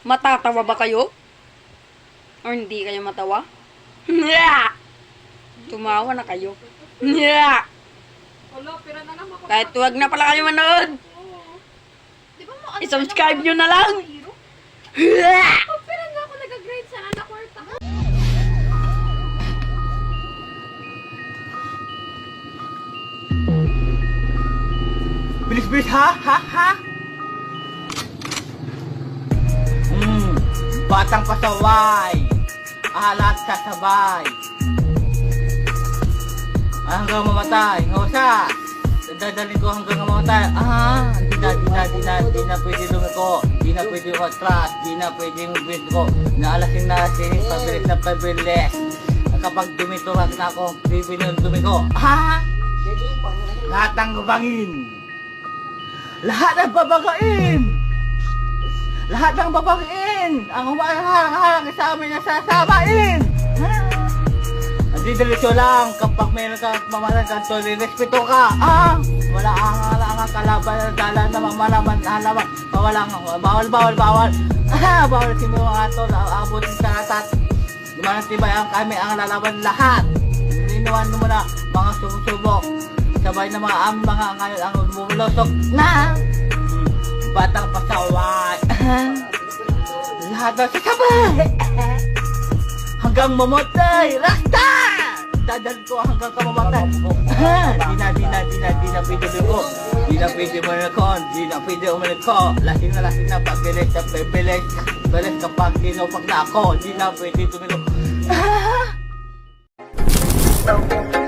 Matatawa ba kayo? Or hindi kayo matawa? Tumawa na kayo. Na. Kahit huwag na pala kayo manood. Di ba mo, ano I-subscribe nyo na lang. Nya! Oh, nga ako nag-grade sa anak kwarta. Bilis, bilis, ha? Ha? Ha? Batang pasaway. Ahalat sasabay. Hanggang mamatay. Ngosa. Dadalhin ko hanggang mamatay. Ah, di na, di na, di na, di na pwede lumiko. Di na pwede matras. Di na pwede mabit ko. Naalasin na sinis, pabilis na pabilis. Kapag dumiturak na ako, bibili ng dumiko. Ah! Lahat ng gubangin. Lahat ng babagain! Lahat ng babagain! Ang humaharang-harang sa amin na sasabain! Hindi diretso lang kapag meron ka mamalan ka to, respeto ka! Ah! Wala ang ang kalaban na dala na mamalaman halaman. Bawal ang bawal bawal bawal. Ah, bawal si mo mga to abot sa atat. Manatibay ang kami ang lalaban lahat. Iniwan mo na mga sumusubok. Sabay na mga ang mga ngayon ang bumulusok na batang pasaway. Haba kita ba? Hanggang mamatay! Rakta! Dadal ko hanggang ka mamatay. Di na, di na, di na, di na pwede lugo. Di na pwede manakon, di na pwede umanako. Lasing na lasing na pagbilis na pagbilis. Bilis kapag ginupag na ako, di na pwede tumilog. Ah!